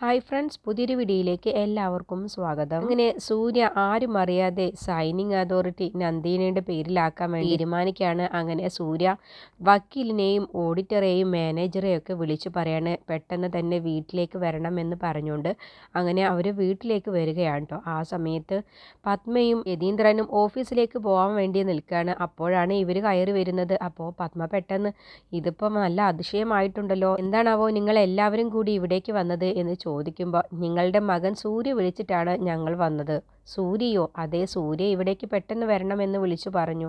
Hi friends പുതിയൊരു വീഡിയോയിലേക്ക് എല്ലാവർക്കും സ്വാഗതം. അങ്ങനെ സൂര്യ ആരും അറിയാതെ സൈനിങ് അതോറിറ്റി നന്ദിനിയുടെ പേരിലാക്കാൻ വേണ്ടി തീരുമാനിക്കുകയാണ്. അങ്ങനെ സൂര്യ വക്കീലിനെയും ഓഡിറ്ററെയും മാനേജറെയും ഒക്കെ വിളിച്ചു പറയാണ് പെട്ടെന്ന് തന്നെ വീട്ടിലേക്ക് വരണമെന്ന് പറഞ്ഞുകൊണ്ട് അങ്ങനെ അവർ വീട്ടിലേക്ക് വരികയാണ് കേട്ടോ ആ സമയത്ത് പത്മയും യതീന്ദ്രനും ഓഫീസിലേക്ക് പോകാൻ വേണ്ടി നിൽക്കുകയാണ്. അപ്പോഴാണ് ഇവർ കയറി വരുന്നത്. അപ്പോൾ പത്മ പെട്ടെന്ന് ഇതിപ്പോൾ നല്ല അതിശയമായിട്ടുണ്ടല്ലോ. എന്താണാവോ നിങ്ങൾ എല്ലാവരും കൂടി ഇവിടേക്ക് വന്നത്? എന്ന് ചോദിക്കുമ്പോൾ നിങ്ങളുടെ മകൻ സൂര്യ വിളിച്ചിട്ടാണ് ഞങ്ങൾ വന്നത്. സൂര്യയോ? അതേ സൂര്യ ഇവിടേക്ക് പെട്ടെന്ന് വരണമെന്ന് വിളിച്ചു പറഞ്ഞു.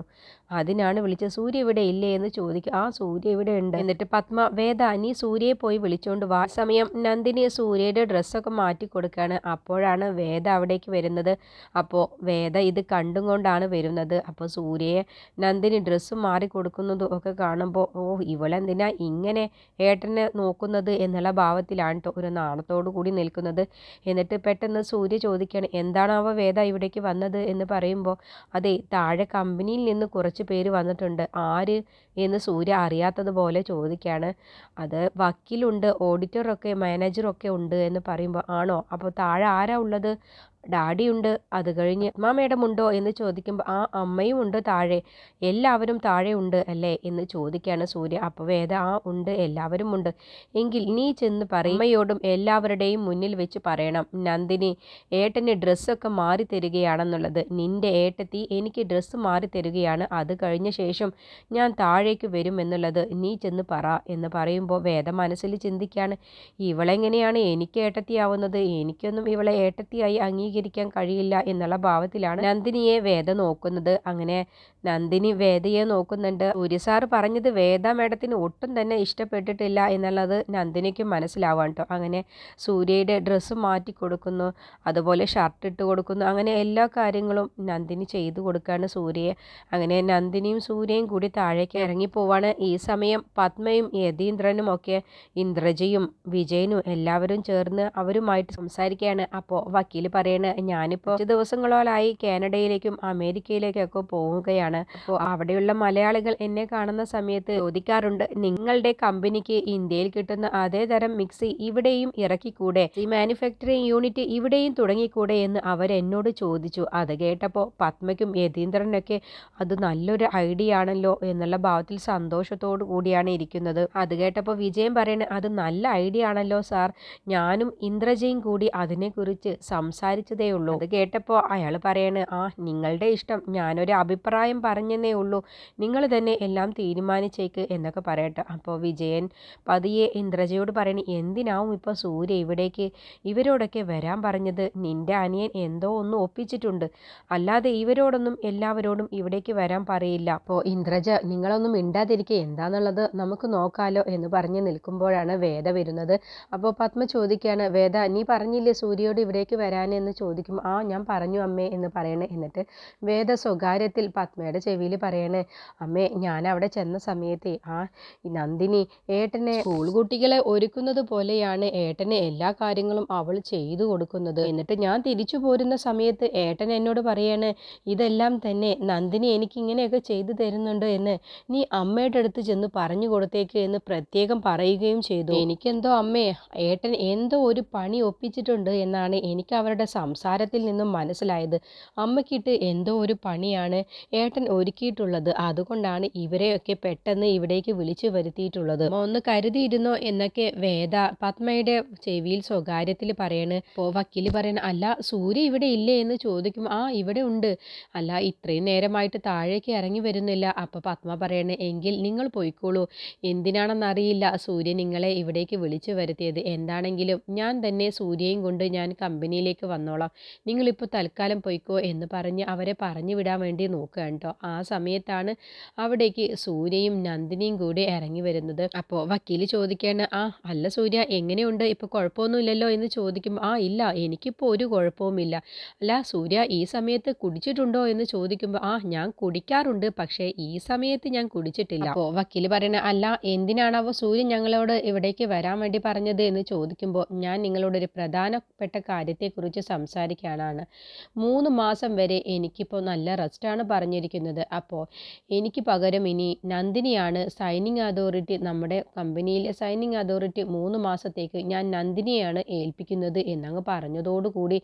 അതിനാണ് വിളിച്ചത്. സൂര്യ ഇവിടെ ഇല്ലേ എന്ന് ചോദിക്കും ആ സൂര്യ ഇവിടെ ഉണ്ട്. എന്നിട്ട് പത്മ വേദ നീ സൂര്യയെ പോയി വിളിച്ചുകൊണ്ട് വാ. സമയം നന്ദിനി സൂര്യയുടെ ഡ്രസ്സൊക്കെ മാറ്റി കൊടുക്കുകയാണ് അപ്പോഴാണ് വേദ അവിടേക്ക് വരുന്നത്. അപ്പോൾ വേദ ഇത് കണ്ടും കൊണ്ടാണ് വരുന്നത്. അപ്പോൾ സൂര്യയെ നന്ദിനി ഡ്രസ്സ് മാറി കൊടുക്കുന്നതും ഒക്കെ കാണുമ്പോൾ ഓ ഇവളെന്തിനാ ഇങ്ങനെ ഏട്ടനെ നോക്കുന്നത് എന്നുള്ള ഭാവത്തിലാണ് കേട്ടോ ഒരു നാണത്തോടു കൂടി നിൽക്കുന്നത്. എന്നിട്ട് പെട്ടെന്ന് സൂര്യ ചോദിക്കുകയാണ് എന്താണ് വേദ ഇവിടേക്ക് വന്നത് എന്ന് പറയുമ്പോൾ അതെ താഴെ കമ്പനിയിൽ നിന്ന് കുറച്ച് പേര് വന്നിട്ടുണ്ട്. ആര് എന്ന് സൂര്യ അറിയാത്തതുപോലെ ചോദിക്കുകയാണ് അത് വക്കീലുണ്ട് ഓഡിറ്ററൊക്കെ മാനേജറൊക്കെ ഉണ്ട് എന്ന് പറയുമ്പോൾ ആണോ? അപ്പോൾ താഴെ ആരാ ഉള്ളത്? ഡാഡിയുണ്ട് അത് കഴിഞ്ഞ് അമ്മ മേഡം ഉണ്ടോ എന്ന് ചോദിക്കുമ്പോൾ ആ അമ്മയും ഉണ്ട് താഴെ എല്ലാവരും താഴെ ഉണ്ട് അല്ലേ? എന്ന് ചോദിക്കുകയാണ് സൂര്യ. അപ്പോൾ വേദ ആ ഉണ്ട് എല്ലാവരും ഉണ്ട് എങ്കിൽ നീ ചെന്ന് പറയും അമ്മയോടും എല്ലാവരുടെയും മുന്നിൽ വെച്ച് പറയണം. നന്ദിനി ഏട്ടന് ഡ്രസ്സൊക്കെ മാറി തരികയാണെന്നുള്ളത് നിന്റെ ഏട്ടത്തി എനിക്ക് ഡ്രസ്സ് മാറി തരികയാണ് അത് കഴിഞ്ഞ ശേഷം ഞാൻ താഴേക്ക് വരും എന്നുള്ളത് നീ ചെന്ന് പറ എന്ന് പറയുമ്പോൾ വേദ മനസ്സിൽ ചിന്തിക്കുകയാണ് ഇവളെങ്ങനെയാണ് എനിക്ക് ഏട്ടത്തിയാവുന്നത്? എനിക്കൊന്നും ഇവളെ ഏട്ടത്തിയായി അംഗീകരിക്കും അംഗീകരിക്കാൻ കഴിയില്ല എന്നുള്ള ഭാവത്തിലാണ് നന്ദിനിയെ വേദ നോക്കുന്നത്. അങ്ങനെ നന്ദിനി വേദയെ നോക്കുന്നുണ്ട്. സാർ പറഞ്ഞത് വേദ മേഡത്തിന് ഒട്ടും തന്നെ ഇഷ്ടപ്പെട്ടിട്ടില്ല എന്നുള്ളത് നന്ദിനിക്ക് മനസ്സിലാവാൻ കേട്ടോ അങ്ങനെ സൂര്യയുടെ ഡ്രസ്സ് മാറ്റി കൊടുക്കുന്നു. അതുപോലെ ഷർട്ട് ഇട്ട് കൊടുക്കുന്നു. അങ്ങനെ എല്ലാ കാര്യങ്ങളും നന്ദിനി ചെയ്തു കൊടുക്കുകയാണ് സൂര്യയെ. അങ്ങനെ നന്ദിനിയും സൂര്യയും കൂടി താഴേക്ക് ഇറങ്ങിപ്പോവാണ് ഈ സമയം പത്മയും യതീന്ദ്രനും ഒക്കെ ഇന്ദ്രജയും വിജയനും എല്ലാവരും ചേർന്ന് അവരുമായിട്ട് സംസാരിക്കുകയാണ്. അപ്പോൾ വക്കീൽ പറയണ ഞാനിപ്പോൾ ദിവസങ്ങളോളായി കാനഡയിലേക്കും അമേരിക്കയിലേക്കൊക്കെ പോവുകയാണ്. അപ്പോൾ അവിടെയുള്ള മലയാളികൾ എന്നെ കാണുന്ന സമയത്ത് ചോദിക്കാറുണ്ട് നിങ്ങളുടെ കമ്പനിക്ക് ഇന്ത്യയിൽ കിട്ടുന്ന അതേ തരം മിക്സി ഇവിടെയും ഇറക്കിക്കൂടെ? ഈ മാനുഫാക്ചറിങ് യൂണിറ്റ് ഇവിടെയും തുടങ്ങിക്കൂടെ? എന്ന് അവർ എന്നോട് ചോദിച്ചു. അത് കേട്ടപ്പോൾ പത്മയ്ക്കും യതീന്ദ്രനൊക്കെ അത് നല്ലൊരു ഐഡിയ ആണല്ലോ എന്നുള്ള ഭാവത്തിൽ സന്തോഷത്തോടു കൂടിയാണ് ഇരിക്കുന്നത്. അത് കേട്ടപ്പോൾ വിജയം പറയുന്നത് അത് നല്ല ഐഡിയ ആണല്ലോ സാർ. ഞാനും ഇന്ദ്രജയും കൂടി അതിനെക്കുറിച്ച് സംസാരിച്ചതേ ഉള്ളൂ. അത് കേട്ടപ്പോൾ അയാൾ പറയാണ് ആ നിങ്ങളുടെ ഇഷ്ടം. ഞാനൊരു അഭിപ്രായം പറഞ്ഞെന്നേ ഉള്ളൂ. നിങ്ങൾ തന്നെ എല്ലാം തീരുമാനിച്ചേക്ക് എന്നൊക്കെ പറയട്ടെ. അപ്പോൾ വിജയൻ പതിയെ ഇന്ദ്രജയോട് പറയണേ എന്തിനാവും ഇപ്പോൾ സൂര്യ ഇവിടേക്ക്? ഇവരോടൊക്കെ വരാൻ പറഞ്ഞത് നിന്റെ അനിയൻ എന്തോ ഒന്ന് ഒപ്പിച്ചിട്ടുണ്ട്. അല്ലാതെ ഇവരോടൊന്നും എല്ലാവരോടും ഇവിടേക്ക് വരാൻ പറയില്ല. അപ്പോൾ ഇന്ദ്രജ നിങ്ങളൊന്നും മിണ്ടാതിരിക്കുക എന്താണെന്നുള്ളത് നമുക്ക് നോക്കാലോ എന്ന് പറഞ്ഞ് നിൽക്കുമ്പോഴാണ് വേദ വരുന്നത്. അപ്പോൾ പത്മ ചോദിക്കുകയാണ് വേദ നീ പറഞ്ഞില്ലേ സൂര്യയോട് ഇവിടേക്ക് വരാനെന്ന് ചോദിക്കും ആ ഞാൻ പറഞ്ഞു അമ്മേ എന്ന് പറയണേ. എന്നിട്ട് വേദ സ്വകാര്യത്തിൽ പത്മയുടെ ചെവിയിൽ പറയണേ അമ്മേ ഞാൻ അവിടെ ചെന്ന സമയത്തെ ആ നന്ദിനി ഏട്ടനെ സ്കൂൾ കുട്ടികളെ ഒരുക്കുന്നത് പോലെയാണ് ഏട്ടനെ എല്ലാ കാര്യങ്ങളും അവൾ ചെയ്തു കൊടുക്കുന്നത്. എന്നിട്ട് ഞാൻ തിരിച്ചു പോരുന്ന സമയത്ത് ഏട്ടൻ എന്നോട് പറയാണ് ഇതെല്ലാം തന്നെ നന്ദിനി എനിക്ക് ഇങ്ങനെയൊക്കെ ചെയ്തു തരുന്നുണ്ട് എന്ന് നീ അമ്മയുടെ അടുത്ത് ചെന്ന് പറഞ്ഞു കൊടുത്തേക്ക് എന്ന് പ്രത്യേകം പറയുകയും ചെയ്തു. എനിക്കെന്തോ അമ്മേ ഏട്ടൻ എന്തോ ഒരു പണി ഒപ്പിച്ചിട്ടുണ്ട് എന്നാണ് എനിക്ക് അവരുടെ സംസാരത്തിൽ നിന്നും മനസ്സിലായത് അമ്മയ്ക്കിട്ട് എന്തോ ഒരു പണിയാണ് ഏട്ടൻ ഒരുക്കിയിട്ടുള്ളത്. അതുകൊണ്ടാണ് ഇവരെയൊക്കെ പെട്ടെന്ന് ഇവിടേക്ക് വിളിച്ചു വരുത്തിയിട്ടുള്ളത്. ഒന്ന് കരുതിയിരുന്നോ എന്നൊക്കെ വേദ പത്മയുടെ ചെവിയിൽ സ്വകാര്യത്തിൽ പറയണ്. ഇപ്പോൾ വക്കീൽ പറയണ അല്ല സൂര്യ ഇവിടെ ഇല്ലേ? എന്ന് ചോദിക്കും. ആ ഇവിടെ ഉണ്ട്. അല്ല ഇത്രയും നേരമായിട്ട് താഴേക്ക് ഇറങ്ങി വരുന്നില്ല. അപ്പോൾ പത്മ പറയണേ എങ്കിൽ നിങ്ങൾ പോയിക്കോളൂ. എന്തിനാണെന്നറിയില്ല. സൂര്യ നിങ്ങളെ ഇവിടേക്ക് വിളിച്ചു വരുത്തിയത്. എന്താണെങ്കിലും ഞാൻ തന്നെ സൂര്യയും കൊണ്ട് ഞാൻ കമ്പനിയിലേക്ക് വന്നോളാം. നിങ്ങളിപ്പോൾ തൽക്കാലം പോയിക്കോ എന്ന് പറഞ്ഞ് അവരെ പറഞ്ഞു വിടാൻ വേണ്ടി നോക്കുക കേട്ടോ ആ സമയത്താണ് അവിടേക്ക് സൂര്യയും നന്ദിനിയും കൂടി ഇറങ്ങി വരുന്നത്. അപ്പോൾ വക്കീൽ ചോദിക്കുകയാണ് ആ അല്ല സൂര്യ എങ്ങനെയുണ്ട്? ഇപ്പോൾ കുഴപ്പമൊന്നുമില്ലല്ലോ? എന്ന് ചോദിക്കുമ്പോൾ ആ ഇല്ല എനിക്കിപ്പോൾ ഒരു കുഴപ്പവുമില്ല. അല്ല സൂര്യ ഈ സമയത്ത് കുടിച്ചിട്ടുണ്ടോ? എന്ന് ചോദിക്കുമ്പോൾ ആ ഞാൻ കുടിക്കാറുണ്ട് പക്ഷേ ഈ സമയത്ത് ഞാൻ കുടിച്ചിട്ടില്ല. അപ്പോൾ വക്കീൽ പറയണ അല്ല എന്തിനാണാവോ സൂര്യൻ ഞങ്ങളോട് ഇവിടേക്ക് വരാൻ വേണ്ടി പറഞ്ഞത്? എന്ന് ചോദിക്കുമ്പോൾ ഞാൻ നിങ്ങളോട് ഒരു പ്രധാനപ്പെട്ട കാര്യത്തെക്കുറിച്ച് സംസാരിക്കും സംസാരിക്കാനാണ്. മൂന്ന് മാസം വരെ എനിക്കിപ്പോൾ നല്ല റെസ്റ്റാണ് പറഞ്ഞിരിക്കുന്നത്. അപ്പോൾ എനിക്ക് പകരം ഇനി നന്ദിനിയാണ് സൈനിങ് അതോറിറ്റി നമ്മുടെ കമ്പനിയിലെ സൈനിങ് അതോറിറ്റി മൂന്ന് മാസത്തേക്ക് ഞാൻ നന്ദിനിയാണ് ഏൽപ്പിക്കുന്നത് എന്നങ്ങ് പറഞ്ഞതോടുകൂടി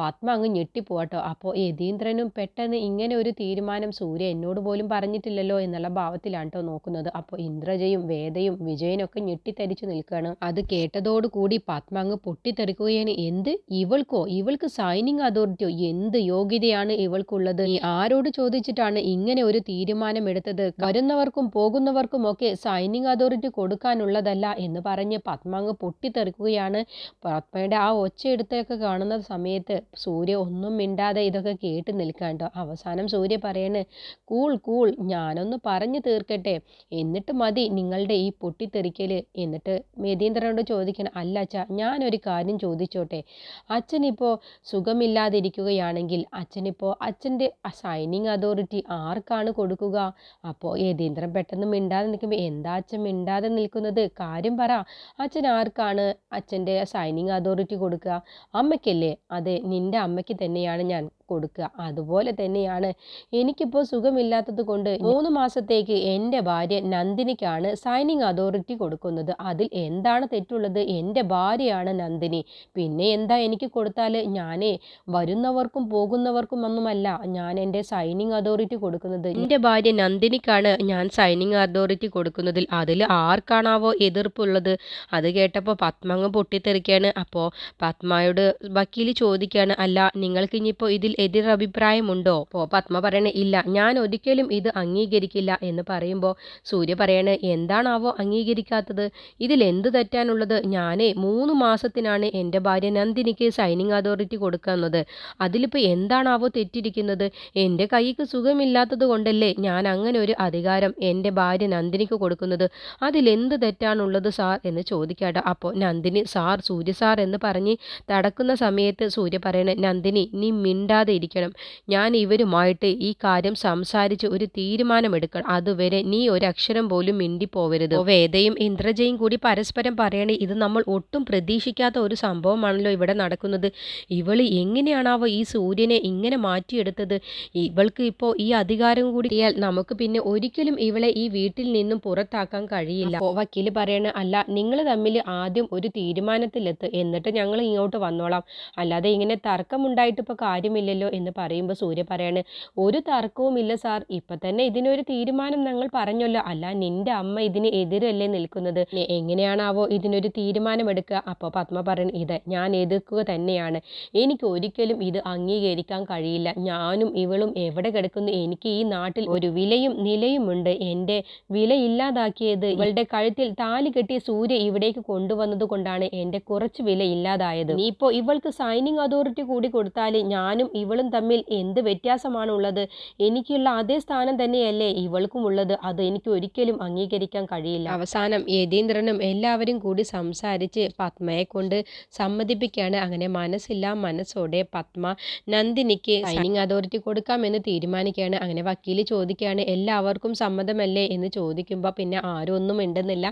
പത്മ അങ്ങ് ഞെട്ടിപ്പോട്ടോ അപ്പോൾ യതീന്ദ്രനും പെട്ടെന്ന് ഇങ്ങനെ ഒരു തീരുമാനം സൂര്യ എന്നോട് പോലും പറഞ്ഞിട്ടില്ലല്ലോ എന്നുള്ള ഭാവത്തിലാണ് കേട്ടോ നോക്കുന്നത്. അപ്പോൾ ഇന്ദ്രജയും വേദയും വിജയനൊക്കെ ഞെട്ടിത്തരിച്ചു നിൽക്കുകയാണ്. അത് കേട്ടതോടുകൂടി പത്മ അങ്ങ് പൊട്ടിത്തെറിക്കുകയാണ്. എന്ത്? ഇവൾക്കോ? ഇവൾക്ക് സൈനിങ് അതോറിറ്റിയോ എന്ത് യോഗ്യതയാണ് ഇവൾക്കുള്ളത്? ആരോട് ചോദിച്ചിട്ടാണ് ഇങ്ങനെ ഒരു തീരുമാനം എടുത്തത് വരുന്നവർക്കും പോകുന്നവർക്കും ഒക്കെ സൈനിങ് അതോറിറ്റി കൊടുക്കാനുള്ളതല്ല എന്ന് പറഞ്ഞ് പത്മാങ്ങ് പൊട്ടിത്തെറിക്കുകയാണ്. പത്മയുടെ ആ ഒച്ചയെടുത്തൊക്കെ കാണുന്ന സമയത്ത് സൂര്യ ഒന്നും മിണ്ടാതെ ഇതൊക്കെ കേട്ട് നിൽക്കാണ്ടോ അവസാനം സൂര്യ പറയണ് കൂൾ കൂൾ ഞാനൊന്ന് പറഞ്ഞു തീർക്കട്ടെ. എന്നിട്ട് മതി നിങ്ങളുടെ ഈ പൊട്ടിത്തെറിക്കൽ എന്നിട്ട് മേതീന്ദ്രനോട് ചോദിക്കണം അല്ല അച്ഛ ഞാനൊരു കാര്യം ചോദിച്ചോട്ടെ. അച്ഛനിപ്പോൾ സുഖമില്ലാതിരിക്കുകയാണെങ്കിൽ അച്ഛനിപ്പോൾ അച്ഛന്റെ സൈനിങ് അതോറിറ്റി ആർക്കാണ് കൊടുക്കുക? അപ്പോൾ യതീന്ദ്രൻ പെട്ടെന്ന് മിണ്ടാതെ നിൽക്കുമ്പോൾ എന്താ അച്ഛൻ മിണ്ടാതെ നിൽക്കുന്നത്? കാര്യം പറ. അച്ഛൻ ആർക്കാണ് അച്ഛന്റെ സൈനിങ് അതോറിറ്റി കൊടുക്കുക? അമ്മയ്ക്കല്ലേ? അതെ നിന്റെ അമ്മയ്ക്ക് തന്നെയാണ് ഞാൻ കൊടുക്കുക. അതുപോലെ തന്നെയാണ് എനിക്കിപ്പോൾ സുഖമില്ലാത്തത് കൊണ്ട് മൂന്ന് മാസത്തേക്ക് എന്റെ ഭാര്യ നന്ദിനിക്കാണ് സൈനിങ് അതോറിറ്റി കൊടുക്കുന്നത്. അതിൽ എന്താണ് തെറ്റുള്ളത്? എന്റെ ഭാര്യയാണ് നന്ദിനി. പിന്നെ എന്താ എനിക്ക് കൊടുത്താൽ ഞാനേ വരുന്നവർക്കും പോകുന്നവർക്കും ഒന്നുമല്ല. ഞാൻ എന്റെ സൈനിങ് അതോറിറ്റി കൊടുക്കുന്നത്. എന്റെ ഭാര്യ നന്ദിനിക്കാണ് ഞാൻ സൈനിങ് അതോറിറ്റി കൊടുക്കുന്നതിൽ. അതിൽ ആർക്കാണാവോ എതിർപ്പുള്ളത്? അത് കേട്ടപ്പോൾ പത്മങ്ങ് പൊട്ടിത്തെറിക്കുകയാണ് അപ്പോൾ പത്മയോട് വക്കീൽ ചോദിക്കുകയാണ് അല്ല നിങ്ങൾക്ക് ഇനിയിപ്പോൾ ഇതിൽ എതിർ അഭിപ്രായമുണ്ടോ അപ്പോൾ പത്മ പറയണേ ഇല്ല. ഞാൻ ഒരിക്കലും ഇത് അംഗീകരിക്കില്ല എന്ന് പറയുമ്പോൾ സൂര്യ പറയണേ എന്താണാവോ അംഗീകരിക്കാത്തത്? ഇതിൽ എന്ത് തെറ്റാനുള്ളത് ഞാനേ മൂന്ന് മാസത്തിനാണ് എന്റെ ഭാര്യ നന്ദിനിക്ക് സൈനിങ് അതോറിറ്റി കൊടുക്കുന്നത്. അതിലിപ്പോൾ എന്താണാവോ തെറ്റിരിക്കുന്നത്? എന്റെ കൈക്ക് സുഖമില്ലാത്തത് കൊണ്ടല്ലേ ഞാൻ അങ്ങനെ ഒരു അധികാരം എന്റെ ഭാര്യ നന്ദിനിക്ക് കൊടുക്കുന്നത്? അതിലെന്ത് തെറ്റാണുള്ളത് സാർ എന്ന് ചോദിക്കാട്ടോ. അപ്പോൾ നന്ദിനി സാർ സൂര്യ സാർ എന്ന് പറഞ്ഞ് തടക്കുന്ന സമയത്ത് സൂര്യ പറയണേ നന്ദിനി നീ മിണ്ടാതെ ഇരിക്കണം. ഞാൻ ഇവരുമായിട്ട് ഈ കാര്യം സംസാരിച്ച് ഒരു തീരുമാനമെടുക്കണം. അതുവരെ നീ ഒരു അക്ഷരം പോലും മിണ്ടിപ്പോവരുത്. വേദയും ഇന്ദ്രജയും കൂടി പരസ്പരം പറയണേ ഇത് നമ്മൾ ഒട്ടും പ്രതീക്ഷിക്കാത്ത ഒരു സംഭവമാണല്ലോ ഇവിടെ നടക്കുന്നത്. ഇവൾ എങ്ങനെയാണാവോ ഈ സൂര്യനെ ഇങ്ങനെ മാറ്റിയെടുത്തത്? ഇവൾക്ക് ഇപ്പോൾ ഈ അധികാരം കൂടി നമുക്ക് പിന്നെ ഒരിക്കലും ഇവളെ ഈ വീട്ടിൽ നിന്നും പുറത്താക്കാൻ കഴിയില്ല. അപ്പോൾ വക്കീൽ പറയണ അല്ല നിങ്ങൾ തമ്മിൽ ആദ്യം ഒരു തീരുമാനത്തിലെത്ത് എന്നിട്ട് ഞങ്ങൾ ഇങ്ങോട്ട് വന്നോളാം. അല്ലാതെ ഇങ്ങനെ തർക്കമുണ്ടായിട്ട് ഇപ്പോൾ കാര്യമില്ലല്ലോ എന്ന് പറയുമ്പോൾ സൂര്യ പറയാണ് ഒരു തർക്കവുമില്ല സാർ. ഇപ്പം തന്നെ ഇതിനൊരു തീരുമാനം ഞങ്ങൾ പറഞ്ഞല്ലോ. അല്ല നിന്റെ അമ്മ ഇതിന് എതിരല്ലേ നിൽക്കുന്നത്. എങ്ങനെയാണാവോ ഇതിനൊരു തീരുമാനം എടുക്കുക അപ്പോൾ പത്മ പറയുന്നത് ഇത് ഞാൻ എതിർക്കുക തന്നെയാണ്. എനിക്ക് ഒരിക്കലും ഇത് അംഗീകരിക്കാൻ കഴിയില്ല. ഞാനും ഇവളും എവിടെ കിടക്കുന്നു? എനിക്ക് ഈ നാട്ടിൽ ഒരു വിലയും നിലയുമുണ്ട് എന്റെ വിലയില്ലാതാക്കിയത് ഇവളുടെ കഴുത്തിൽ താലി കെട്ടിയ സൂര്യ ഇവിടേക്ക് കൊണ്ടുവന്നത് കൊണ്ടാണ് എന്റെ കുറച്ച് വില ഇല്ലാതായത്. നീ ഇപ്പോൾ ഇവൾക്ക് സൈനിങ് അതോറിറ്റി കൂടി കൊടുത്താൽ ഞാനും ഇവളും തമ്മിൽ എന്ത് വ്യത്യാസമാണ് ഉള്ളത് എനിക്കുള്ള അതേ സ്ഥാനം തന്നെയല്ലേ ഇവൾക്കും ഉള്ളത്. അത് എനിക്ക് ഒരിക്കലും അംഗീകരിക്കാൻ കഴിയില്ല. അവസാനം യതീന്ദ്രനും എല്ലാവരും കൂടി സംസാരിച്ച് പത്മയെ കൊണ്ട് സമ്മതിപ്പിക്കുകയാണ്. അങ്ങനെ മനസ്സില്ല മനസ്സോടെ പത്മ നന്ദിനിക്ക് സൈനിങ് അതോറിറ്റി കൊടുക്കാമെന്ന് തീരുമാനിക്കുകയാണ്. അങ്ങനെ വക്കീൽ ചോദിക്കുകയാണ് എല്ലാവർക്കും സമ്മതമല്ലേ? എന്ന് ചോദിക്കുമ്പോൾ പിന്നെ ആരും ഒന്നും ഉണ്ടെന്നില്ല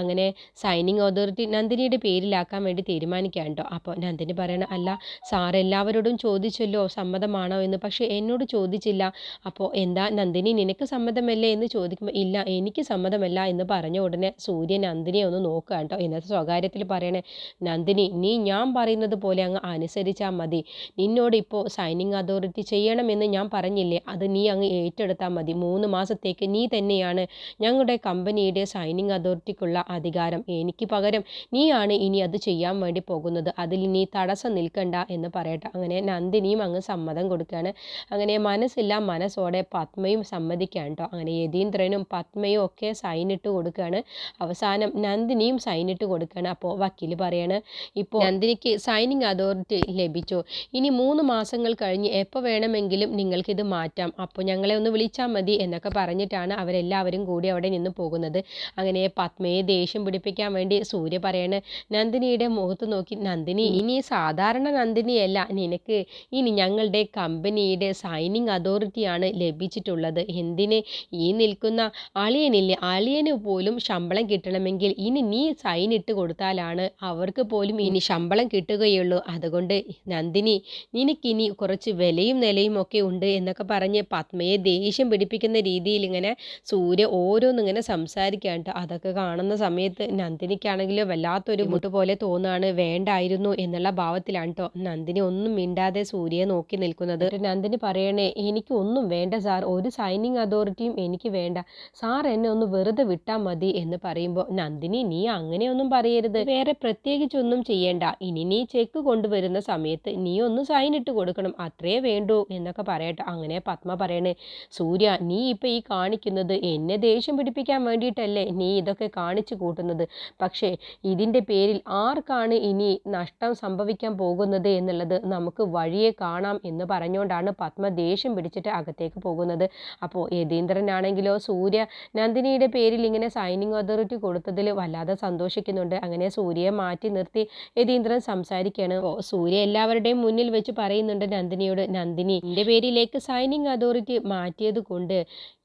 അങ്ങനെ സൈനിങ് അതോറിറ്റി നന്ദിനിയുടെ പേരിലാക്കാൻ വേണ്ടി തീരുമാനിക്കുകയാണ് കേട്ടോ. അപ്പോൾ നന്ദിനി പറയണ അല്ല സാർ എല്ലാവരോടും ചോദിച്ചല്ലോ. സമ്മതമാണോ എന്ന് പക്ഷേ എന്നോട് ചോദിച്ചില്ല. അപ്പോൾ എന്താ നന്ദിനി നിനക്ക് സമ്മതമല്ലേ എന്ന് ചോദിക്കുമ്പോൾ ഇല്ല എനിക്ക് സമ്മതമല്ല എന്ന് പറഞ്ഞ ഉടനെ സൂര്യ നന്ദിനിയെ ഒന്ന് നോക്കുക കേട്ടോ. ഇന്നത്തെ സ്വകാര്യത്തിൽ പറയണേ നന്ദിനി നീ ഞാൻ പറയുന്നത് പോലെ അങ്ങ് അനുസരിച്ചാൽ മതി. നിന്നോട് ഇപ്പോൾ സൈനിങ് അതോറിറ്റി ചെയ്യണമെന്ന് ഞാൻ പറഞ്ഞില്ലേ അത് നീ അങ്ങ് ഏറ്റെടുത്താൽ മതി. മൂന്ന് മാസത്തേക്ക് നീ തന്നെയാണ് ഞങ്ങളുടെ കമ്പനിയുടെ സൈനിങ് അതോറിറ്റിക്കുള്ള അധികാരം. എനിക്ക് പകരം നീയാണ് ഇനി അത് ചെയ്യാൻ വേണ്ടി പോകുന്നത്. അതിൽ നീ തടസ്സം നിൽക്കണ്ട എന്ന് പറയട്ടെ. അങ്ങനെ നന്ദിനിയും അങ്ങ് സമ്മതം കൊടുക്കുകയാണ് അങ്ങനെ മനസ്സില്ല മനസ്സോടെ പത്മയും സമ്മതിക്കുകയാണ് കേട്ടോ അങ്ങനെ യതീന്ദ്രനും പത്മയും ഒക്കെ സൈനിട്ട് കൊടുക്കുകയാണ് അവസാനം നന്ദിനിയും സൈനിട്ട് കൊടുക്കുകയാണ് അപ്പോൾ വക്കീൽ പറയാണ് ഇപ്പോൾ നന്ദിനിക്ക് സൈനിങ് അതോറിറ്റി ലഭിച്ചു. ഇനി മൂന്ന് മാസങ്ങൾ കഴിഞ്ഞ് എപ്പോൾ വേണമെങ്കിലും നിങ്ങൾക്കിത് മാറ്റാം. അപ്പോൾ ഞങ്ങളെ ഒന്ന് വിളിച്ചാൽ മതി എന്നൊക്കെ പറഞ്ഞിട്ടാണ് അവരെല്ലാവരും കൂടി അവിടെ നിന്ന് പോകുന്നത്. അങ്ങനെ പത്മയെ ദേഷ്യം പിടിപ്പിക്കാൻ വേണ്ടി സൂര്യ പറയാണ് നന്ദിനിയുടെ മുഖത്ത് നോക്കി നന്ദിനി ഇനി സാധാരണ നന്ദിനിയല്ല. നിനക്ക് ഇനി ഞങ്ങൾ ഞങ്ങളുടെ കമ്പനിയുടെ സൈനിങ് അതോറിറ്റിയാണ് ലഭിച്ചിട്ടുള്ളത്. എന്തിന്? ഈ നിൽക്കുന്ന അളിയനില്ലേ? അളിയന് പോലും ശമ്പളം കിട്ടണമെങ്കിൽ ഇനി നീ സൈൻ ഇട്ട് കൊടുത്താലാണ് അവർക്ക് പോലും ഇനി ശമ്പളം കിട്ടുകയുള്ളൂ. അതുകൊണ്ട് നന്ദിനി നിനക്കിനി കുറച്ച് വിലയും നിലയും ഒക്കെ ഉണ്ട് എന്നൊക്കെ പറഞ്ഞ് പത്മയെ ദേഷ്യം പിടിപ്പിക്കുന്ന രീതിയിൽ ഇങ്ങനെ സൂര്യ ഓരോന്നിങ്ങനെ സംസാരിക്കാൻ അതൊക്കെ കാണുന്ന സമയത്ത് നന്ദിനിക്കാണെങ്കിലോ വല്ലാത്തൊരു മുട്ട് പോലെ തോന്നുകയാണ് വേണ്ടായിരുന്നു എന്നുള്ള ഭാവത്തിലാണ് കേട്ടോ നന്ദിനി ഒന്നും മിണ്ടാതെ സൂര്യയെ നോക്കി നിൽക്കുന്നത്. നന്ദിനി പറയണേ എനിക്ക് ഒന്നും വേണ്ട സാർ. ഒരു സൈനിങ് അതോറിറ്റിയും എനിക്ക് വേണ്ട. സാർ എന്നെ ഒന്ന് വെറുതെ വിട്ടാൽ മതി എന്ന് പറയുമ്പോൾ നന്ദിനി നീ അങ്ങനെയൊന്നും പറയരുത്. വേറെ പ്രത്യേകിച്ചൊന്നും ചെയ്യേണ്ട. ഇനി നീ ചെക്ക് കൊണ്ടുവരുന്ന സമയത്ത് നീ ഒന്ന് സൈൻ ഇട്ട് കൊടുക്കണം. അത്രേ വേണ്ടൂ എന്നൊക്കെ പറയട്ടെ. അങ്ങനെ പത്മ പറയണേ സൂര്യ നീ ഇപ്പം ഈ കാണിക്കുന്നത് എന്നെ ദേഷ്യം പിടിപ്പിക്കാൻ വേണ്ടിയിട്ടല്ലേ നീ ഇതൊക്കെ കാണിച്ചു കൂട്ടുന്നത്? പക്ഷേ ഇതിന്റെ പേരിൽ ആർക്കാണ് ഇനി നഷ്ടം സംഭവിക്കാൻ പോകുന്നത് എന്നുള്ളത് നമുക്ക് വഴിയെ കാണാം എന്ന് പറഞ്ഞുകൊണ്ടാണ് പത്മ ദേഷ്യം പിടിച്ചിട്ട് അകത്തേക്ക് പോകുന്നത്. അപ്പോൾ യതീന്ദ്രനാണെങ്കിലോ സൂര്യ നന്ദിനിയുടെ പേരിൽ ഇങ്ങനെ സൈനിങ് അതോറിറ്റി കൊടുത്തതിൽ വല്ലാതെ സന്തോഷിക്കുന്നുണ്ട്. അങ്ങനെ സൂര്യയെ മാറ്റി നിർത്തി യതീന്ദ്രൻ സംസാരിക്കുകയാണ്. അപ്പോൾ സൂര്യ എല്ലാവരുടെയും മുന്നിൽ വെച്ച് പറയുന്നുണ്ട് നന്ദിനിയോട് നന്ദിനി എന്റെ പേരിലേക്ക് സൈനിങ് അതോറിറ്റി മാറ്റിയത് കൊണ്ട്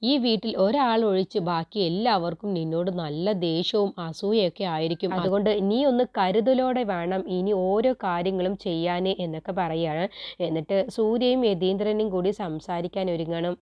ഈ വീട്ടിൽ ഒരാൾ ഒഴിച്ച് ബാക്കി എല്ലാവർക്കും നിന്നോട് നല്ല ദേഷ്യവും അസൂയൊക്കെ ആയിരിക്കും. അതുകൊണ്ട് നീ ഒന്ന് കരുതലോടെ വേണം ഇനി ഓരോ കാര്യങ്ങളും ചെയ്യാൻ എന്നൊക്കെ പറയുകയാണ്. എന്നിട്ട് സൂര്യയും യതീന്ദ്രനും കൂടി സംസാരിക്കാൻ ഒരുങ്ങണം.